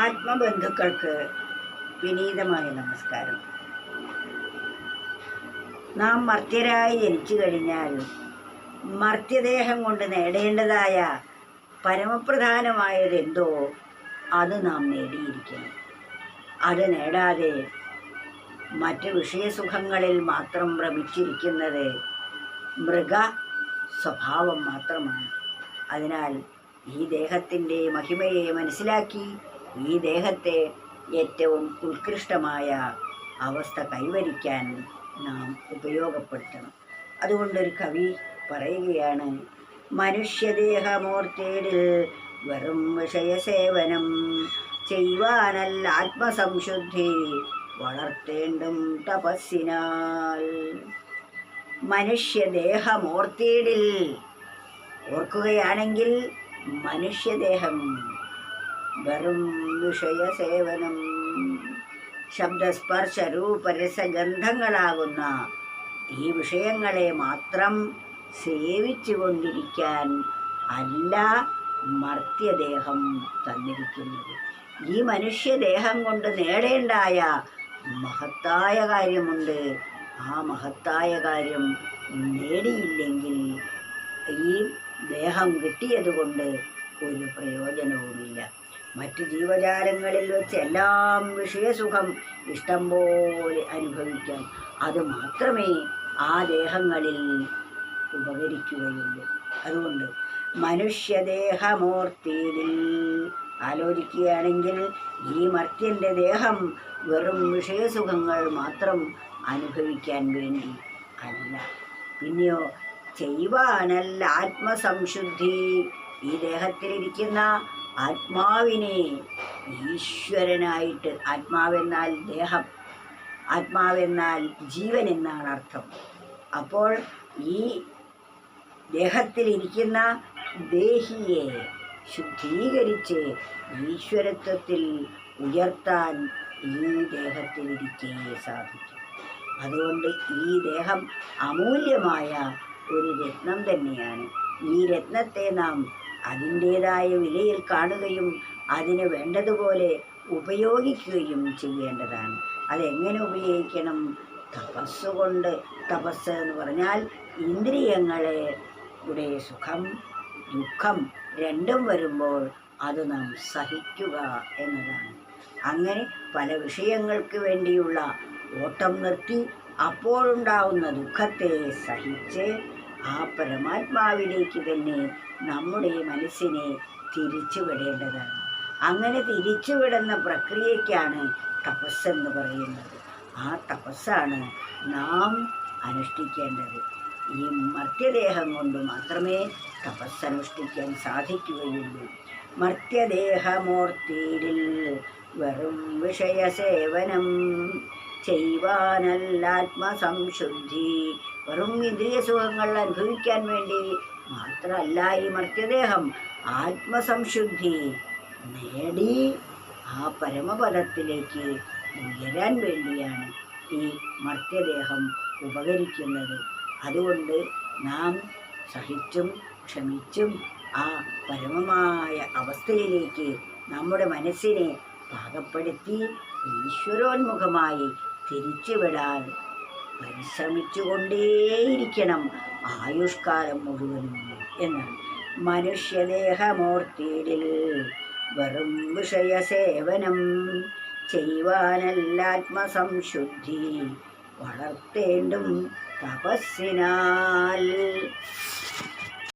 ആത്മബന്ധുക്കൾക്ക് വിനീതമായ നമസ്കാരം. നാം മർത്യരായി ജനിച്ചു കഴിഞ്ഞാൽ മർത്യദേഹം കൊണ്ട് നേടേണ്ടതായ പരമപ്രധാനമായതെന്തോ അത് നാം നേടിയിരിക്കണം. അത് നേടാതെ മറ്റ് വിഷയസുഖങ്ങളിൽ മാത്രം ഭ്രമിച്ചിരിക്കുന്നത് മൃഗ സ്വഭാവം മാത്രമാണ്. അതിനാൽ ഈ ദേഹത്തിന്റെ മഹിമയെ മനസ്സിലാക്കി ഈ ദേഹത്തെ ഏറ്റവും ഉത്കൃഷ്ടമായ അവസ്ഥ കൈവരിക്കാൻ നാം ഉപയോഗപ്പെടുത്തണം. അതുകൊണ്ടൊരു കവി പറയുകയാണ് മനുഷ്യദേഹമോർത്തേടിൽ വെറും വിഷയസേവനം ചെയ്യുവാനല്ല ആത്മസംശുദ്ധി വളർത്തേണ്ടും തപസ്സിനാൽ. മനുഷ്യദേഹമോർത്തേടിൽ ഓർക്കുകയാണെങ്കിൽ മനുഷ്യദേഹം വെറും വിഷയസേവനം. ശബ്ദസ്പർശ രൂപരസഗന്ധങ്ങളാകുന്ന ഈ വിഷയങ്ങളെ മാത്രം സേവിച്ചു കൊണ്ടിരിക്കാൻ അല്ല മർത്യദേഹം തന്നിരിക്കുന്നത്. ഈ മനുഷ്യദേഹം കൊണ്ട് നേടേണ്ടായ മഹത്തായ കാര്യമുണ്ട്. ആ മഹത്തായ കാര്യം നേടിയില്ലെങ്കിൽ ഈ ദേഹം കിട്ടിയതുകൊണ്ട് ഒരു പ്രയോജനവുമില്ല. മറ്റു ജീവജാലങ്ങളിൽ വെച്ച് എല്ലാം വിഷയസുഖം ഇഷ്ടം പോലെ അനുഭവിക്കാം. അത് മാത്രമേ ആ ദേഹങ്ങളിൽ ഉപകരിക്കുകയുള്ളൂ. അതുകൊണ്ട് മനുഷ്യദേഹമൂർത്തിയിൽ ആലോചിക്കുകയാണെങ്കിൽ ഈ മർത്യന്റെ ദേഹം വെറും വിഷയസുഖങ്ങൾ മാത്രം അനുഭവിക്കാൻ വേണ്ടി അല്ല. പിന്നെയോ ചെയ്യുവാനല്ല ആത്മസംശുദ്ധി ഈ ദേഹത്തിലിരിക്കുന്ന ആത്മാവിനെ ഈശ്വരനായിട്ട് ആത്മാവെന്നാൽ ദേഹം ആത്മാവെന്നാൽ ജീവൻ എന്നാണ് അർത്ഥം. അപ്പോൾ ഈ ദേഹത്തിലിരിക്കുന്ന ദേഹിയെ ശുദ്ധീകരിച്ച് ഈശ്വരത്വത്തിൽ ഉയർത്താൻ ഈ ദേഹത്തിലിരിക്കേ സാധിക്കും. അതുകൊണ്ട് ഈ ദേഹം അമൂല്യമായ ഒരു രത്നം തന്നെയാണ്. ഈ രത്നത്തെ നാം അതിന്റേതായ വിലയിൽ കാണുകയും അതിന് വേണ്ടതുപോലെ ഉപയോഗിക്കുകയും ചെയ്യേണ്ടതാണ്. അതെങ്ങനെ ഉപയോഗിക്കണം? തപസ്സുകൊണ്ട് തപസ് എന്ന് പറഞ്ഞാൽ ഇന്ദ്രിയങ്ങളെ ഇവിടെ സുഖം ദുഃഖം രണ്ടും വരുമ്പോൾ അത് നാം സഹിക്കുക എന്നതാണ്. അങ്ങനെ പല വിഷയങ്ങൾക്ക് വേണ്ടിയുള്ള ഓട്ടം നിർത്തി അപ്പോഴുണ്ടാവുന്ന ദുഃഖത്തെ സഹിച്ച് ആ പരമാത്മാവിലേക്ക് തന്നെ നമ്മുടെ മനസ്സിനെ തിരിച്ചുവിടേണ്ടതാണ്. അങ്ങനെ തിരിച്ചുവിടുന്ന പ്രക്രിയയ്ക്കാണ് തപസ്സെന്ന് പറയുന്നത്. ആ തപസ്സാണ് നാം അനുഷ്ഠിക്കേണ്ടത്. ഈ മർത്യദേഹം കൊണ്ട് മാത്രമേ തപസ്സനുഷ്ഠിക്കാൻ സാധിക്കുകയുള്ളൂ. മർത്യദേഹമൂർത്തിയിൽ വെറും വിഷയസേവനം ചെയ്യുവാനല്ലാത്മസംശുദ്ധി വെറും ഇന്ദ്രിയ സുഖങ്ങൾ അനുഭവിക്കാൻ വേണ്ടി മാത്രമല്ല ഈ മർത്യദേഹം ആത്മസംശുദ്ധി നേടി ആ പരമപദത്തിലേക്ക് ഉയരാൻ വേണ്ടിയാണ് ഈ മർത്യദേഹം ഉപകരിക്കുന്നത്. അതുകൊണ്ട് നാം സഹിച്ചും ക്ഷമിച്ചും ആ പരമമായ അവസ്ഥയിലേക്ക് നമ്മുടെ മനസ്സിനെ പാകപ്പെടുത്തി ഈശ്വരോന്മുഖമായി തിരിച്ചുവിടാൻ പരിശ്രമിച്ചുകൊണ്ടേയിരിക്കണം ആയുഷ്കാലം മുഴുവനും എന്നാണ് മനുഷ്യദേഹമോർത്തിയിൽ വെറും വിഷയസേവനം ചെയ്യുവാനല്ലാത്മസംശുദ്ധി വളർത്തേണ്ടും തപസ്സിനാൽ.